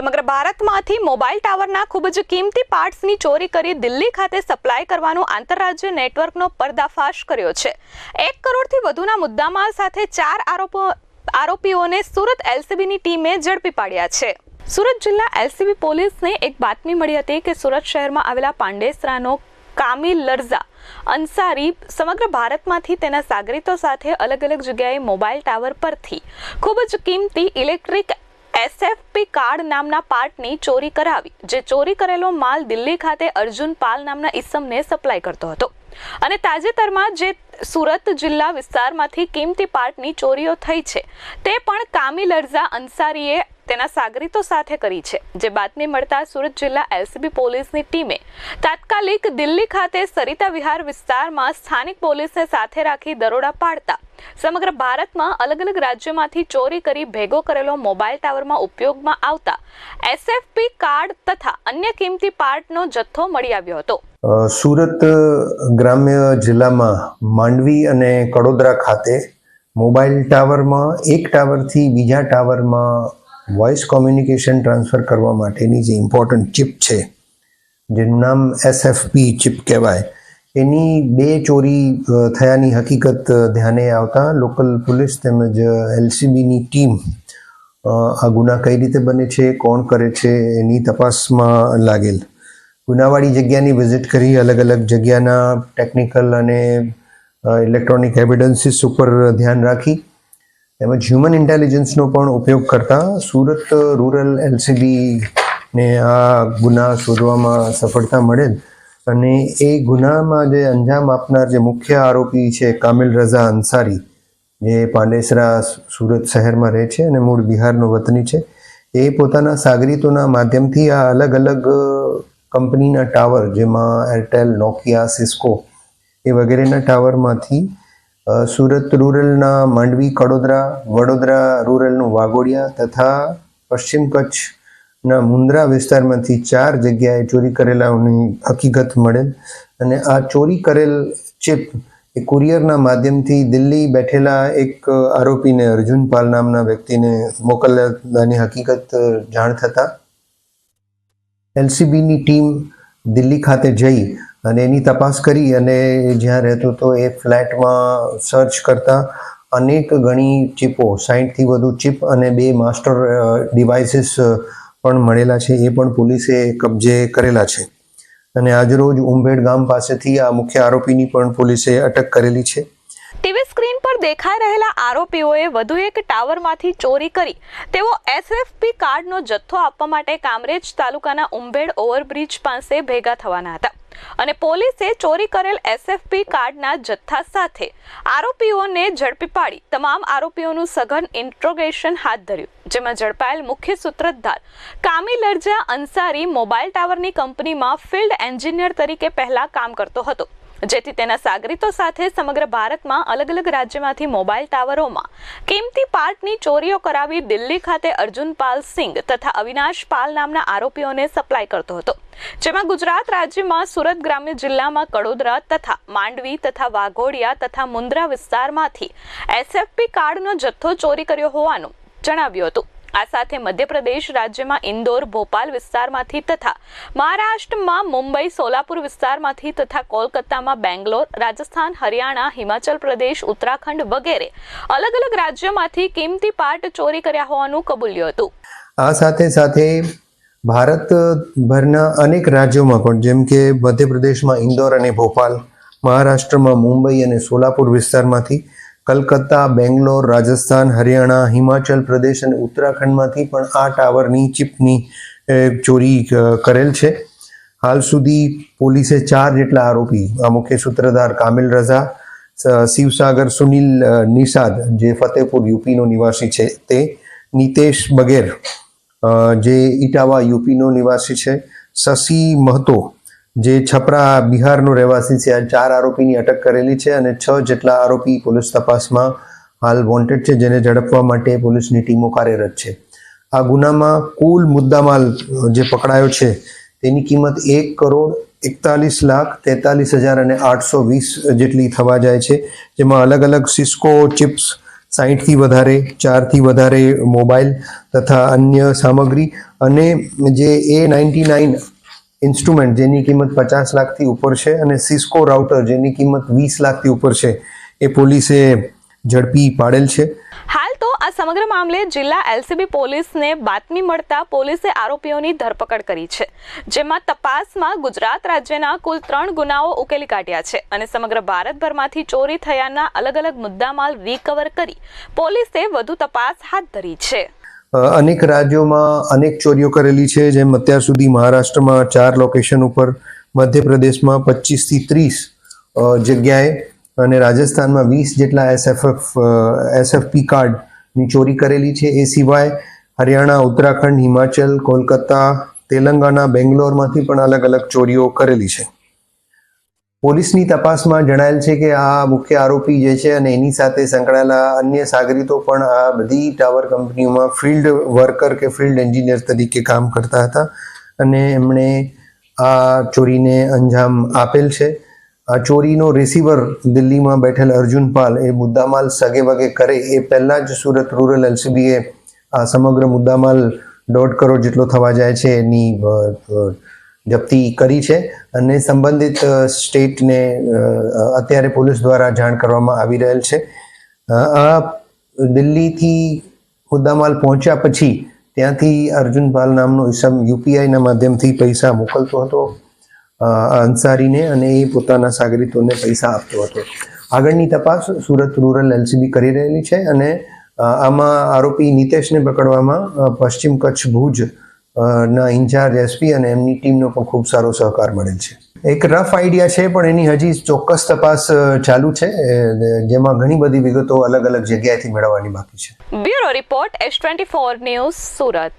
સમગ્ર ભારતમાંથી મોબાઈલ ટાવરના ખૂબ જ કિંમતી પાર્ટ્સની ચોરી કરી દિલ્હી ખાતે સપ્લાય કરવાનું આંતરરાજ્ય નેટવર્કનો પર્દાફાશ કર્યો છે. એક કરોડથી વધુના મુદ્દામાલ સાથે ચાર આરોપો, આરોપીઓને સુરત એલસીબીની ટીમે ઝડપી પાડ્યા છે. સુરત જિલ્લા એલસીબી પોલીસને એક બાતમી મળી હતી કે સુરત શહેરમાં આવેલા પાંડેસરાનો કામિલ લર્ઝા અંસારી સમગ્ર ભારતમાંથી તેના સાગરીતો સાથે અલગ અલગ જગ્યાએ મોબાઈલ ટાવર પરથી ખૂબ જ કિંમતી ઇલેક્ટ્રિક એસએફપી કાર્ડ નામના પાર્ટની ચોરી કરાવી, જે ચોરી કરેલો માલ દિલ્હી ખાતે અર્જુન પાલ નામના ઈસમને સપ્લાય કરતો હતો. અને તાજેતરમાં જે સુરત જિલ્લા વિસ્તારમાંથી કિંમતી પાર્ટની ચોરીઓ થઈ છે, તે પણ કામિલ અર્ઝા અંસારીએ તેના સાગરીતો સાથે કરી છે, જે બાતમી મળતા સુરત જિલ્લા એલસીબી પોલીસની ટીમે તાત્કાલિક દિલ્હી ખાતે સરિતા વિહાર વિસ્તારમાં સ્થાનિક પોલીસને સાથે રાખી દરોડા પાડતા સમગ્ર ભારતમાં અલગ અલગ રાજ્યોમાંથી ચોરી કરી ભેગો કરેલો મોબાઈલ ટાવરમાં ઉપયોગમાં આવતા એસએફપી કાર્ડ તથા અન્ય કિંમતી પાર્ટનો જથ્થો મળી આવ્યો હતો. સુરત ગ્રામ્ય જિલ્લામાં માંડવી અને કડોદરા ખાતે મોબાઈલ ટાવરમાં, એક ટાવરથી બીજા ટાવરમાં વોઇસ કોમ્યુનિકેશન ટ્રાન્સફર કરવા માટેની જે ઇમ્પોર્ટન્ટ ચિપ છે, જેનું નામ એસએફપી ચિપ કહેવાય એની બે ચોરી થયાની હકીકત ધ્યાને આવતા લોકલ પોલીસ તેમજ એલસીબીની ટીમ આ ગુના કઈ રીતે બને છે, કોણ કરે છે, એની તપાસમાં લાગેલ. ગુનાવાળી જગ્યાની વિઝિટ કરી અલગ અલગ જગ્યાના ટેકનિકલ અને ઇલેક્ટ્રોનિક એવિડન્સીસ ઉપર ધ્યાન રાખી. તેમજ હ્યુમન ઇન્ટેલિજન્સનો પણ ઉપયોગ કરતા સુરત રૂરલ એલસીબીને આ ગુના શોધવામાં સફળતા મળેલ. અને એ ગુનામાં જે અંજામ આપનાર જે મુખ્ય આરોપી છે કામિલ રઝા અંસારી, જે પાંડેસરા સુરત શહેરમાં રહે છે અને મૂળ બિહારનો વતની છે, એ પોતાના સાગરીતોના માધ્યમથી આ અલગ અલગ કંપનીના ટાવર જેમાં એરટેલ, નોકિયા, સિસ્કો એ વગેરેના ટાવરમાંથી સુરત રૂરલના માંડવી, કડોદરા, વડોદરા રૂરલનું વાઘોડિયા તથા પશ્ચિમ કચ્છના મુન્દ્રા વિસ્તારમાંથી ચાર જગ્યાએ ચોરી કરેલાઓની હકીકત મળેલ અને આ ચોરી કરેલ ચિપ એ કુરિયરના માધ્યમથી દિલ્હી બેઠેલા એક આરોપીને અર્જુન પાલ નામના વ્યક્તિને મોકલવાની હકીકત જાણ થતાં એલસીબીની ટીમ દિલ્હી ખાતે જઈ અને એની તપાસ કરી અને જ્યાં રહેતો હતો એ ફ્લેટમાં સર્ચ કરતા અનેક ગણી ચીપો સાહીઠથી વધુ ચીપ અને બે માસ્ટર ડિવાઇસીસ પણ મળેલા છે, એ પણ પોલીસે કબજે કરેલા છે. અને આજરોજ ઉંભેડ ગામ પાસેથી આ મુખ્ય આરોપીની પણ પોલીસે અટક કરેલી છે. ટીવી સ્ક્રીન પર દેખાઈ રહેલા આરોપીઓએ વધુ એક ટાવરમાંથી ચોરી કરી. તેઓ એસએફપી કાર્ડનો જથ્થો આપવા માટે કામરેજ તાલુકાના ઉંભેડ ઓવરબ્રિજ પાસે ભેગા થવાના હતા. અને પોલીસે ચોરી કરેલ એસએફપી કાર્ડના જથ્થા સાથે આરોપીઓને ઝડપી પાડી. તમામ આરોપીઓનું સઘન ઇન્ટ્રોગેશન હાથ ધર્યું, જેમાં ઝડપાયેલ મુખ્ય સૂત્રધાર કામી લર્જા અંસારી મોબાઈલ ટાવરની કંપનીમાં ફિલ્ડ એન્જિનિયર તરીકે પહેલા કામ કરતો હતો. જેથી તેના સાગરીતો સાથે સમગ્ર ભારતમાં અલગ અલગ રાજ્યમાંથી મોબાઈલ ટાવરોમાં કિંમતી પાર્ટની ચોરીઓ કરાવી દિલ્હી ખાતે અર્જુન પાલ સિંઘ તથા અવિનાશ પાલ નામના આરોપીઓને સપ્લાય કરતો હતો, જેમાં ગુજરાત રાજ્યમાં સુરત ગ્રામ્ય જિલ્લામાં કડોદરા તથા માંડવી તથા વાઘોડિયા તથા મુન્દ્રા વિસ્તારમાંથી એસએફપી કાર્ડનો જથ્થો ચોરી કર્યો હોવાનું જણાવ્યું હતું. આ સાથે મધ્યપ્રદેશ રાજ્યમાં ઇન્દોર, ભોપાલ વિસ્તારમાંથી તથા મહારાષ્ટ્રમાં મુંબઈ, સોલાપુર વિસ્તારમાંથી તથા કોલકાતામાં બેંગ્લોર, રાજસ્થાન, હરિયાણા, હિમાચલ પ્રદેશ, ઉત્તરાખંડ વગેરે અલગ અલગ રાજ્યોમાંથી કિંમતી પાર્ટ ચોરી કર્યા હોવાનું કબૂલ્યું હતું. આ સાથે સાથે ભારતભરના અનેક રાજ્યોમાં પણ, જેમ કે મધ્યપ્રદેશમાં ઇન્દોર અને ભોપાલ, મહારાષ્ટ્રમાં મુંબઈ અને સોલાપુર વિસ્તારમાંથી કલકત્તા, બેંગ્લોર, રાજસ્થાન, હરિયાણા, હિમાચલ પ્રદેશ અને ઉત્તરાખંડમાંથી પણ આ ટાવરની ચિપની ચોરી કરેલ છે. હાલ સુધી પોલીસે ચાર જેટલા આરોપી, આ મુખ્ય સૂત્રધાર કામિલ રઝા શિવસાગર સુનિલ નિષાદ, જે ફતેહપુર યુપીનો નિવાસી છે, તે નિતેશ બગેર જે ઇટાવા યુપીનો નિવાસી છે, શશી મહતો જે છપરા બિહારનો રહેવાસી છે, આ ચાર આરોપીની અટક કરેલી છે અને છ જેટલા આરોપી પોલીસ તપાસમાં હાલ વોન્ટેડ છે, જેને ઝડપવા માટે પોલીસની ટીમો કાર્યરત છે. આ ગુનામાં કુલ મુદ્દામાલ જે પકડાયો છે, તેની કિંમત એક કરોડ એકતાલીસ લાખ તેતાલીસ હજાર અને આઠસો વીસ જેટલી થવા જાય છે, જેમાં અલગ અલગ સિસ્કો, ચિપ્સ સાહીઠથી વધારે ચારથી વધારે મોબાઈલ તથા અન્ય સામગ્રી અને જે એ નાઇન્ટી નાઇન ઇન્સ્ટ્રુમેન્ટ જેની કિંમત પચાસ લાખથી ઉપર છે અને સિસ્કો રાઉટર જેની કિંમત વીસ લાખથી ઉપર છે, એ પોલીસે ઝડપી પાડેલ છે. હાલ તો આ સમગ્ર મામલે જિલ્લા એલસીબી પોલીસને બાતમી મળતા પોલીસે આરોપીઓની ધરપકડ કરી છે, જેમાં તપાસમાં ગુજરાત રાજ્યના કુલ ત્રણ ગુનાઓ ઉકેલી કાઢ્યા છે અને સમગ્ર ભારતભરમાંથી ચોરી થયાના અલગ અલગ મુદ્દામાલ રિકવર કરી પોલીસે વધુ તપાસ હાથ ધરી છે. અનેક રાજ્યોમાં અનેક ચોરીઓ કરેલી છે, જેમ અત્યાર સુધી મહારાષ્ટ્રમાં ચાર લોકેશન ઉપર, મધ્યપ્રદેશમાં પચીસથી ત્રીસ જગ્યાએ અને રાજસ્થાનમાં વીસ જેટલા એસએફએફ એસએફપી કાર્ડની ચોરી કરેલી છે. એ સિવાય હરિયાણા, ઉત્તરાખંડ, હિમાચલ, કોલકાતા, તેલંગાણા, બેંગ્લોરમાંથી પણ અલગ અલગ ચોરીઓ કરેલી છે. પોલીસની તપાસમાં જણાયેલ છે કે આ મુખ્ય આરોપી જે છે અને એની સાથે સંકળાયેલા અન્ય સાગરીતો પણ આ બધી ટાવર કંપનીઓમાં ફિલ્ડ વર્કર કે ફિલ્ડ એન્જિનિયર તરીકે કામ કરતા હતા. અને એમણે આ ચોરીને અંજામ આપેલ છે. આ ચોરીનો રિસીવર દિલ્હીમાં બેઠેલ અર્જુન પાલ એ મુદ્દામાલ સગે વગે કરે એ પહેલાં જ સુરત રૂરલ એલસીબીએ આ સમગ્ર મુદ્દામાલ દોઢ કરોડ જેટલો થવા જાય છે એની જપ્તી કરી છે અને સંબંધિત સ્ટેટને અત્યારે પોલીસ દ્વારા જાણ કરવામાં આવી રહેલ છે. આ દિલ્હીથી મુદ્દામાલ પહોંચ્યા પછી ત્યાંથી અર્જુન પાલ નામનો ઈસમ યુપીઆઈના માધ્યમથી પૈસા મોકલતો હતો અંસારીને અને એ પોતાના સાગરીતોને પૈસા આપતો હતો. આગળની તપાસ સુરત રૂરલ એલસીબી કરી રહેલી છે અને આમાં આરોપી નિતેશને પકડવામાં પશ્ચિમ કચ્છ ભુજ ના ઇન્ચાર્જ એસપી અને એમની ટીમનો પણ ખૂબ સારો સહકાર મળેલ છે. એક રફ આઈડિયા છે, પણ એની હજી ચોક્કસ તપાસ ચાલુ છે. જેમાં ઘણી બધી વિગતો અલગ અલગ જગ્યાએથી મેળવવાની બાકી છે. Bureau report S twenty four news Surat.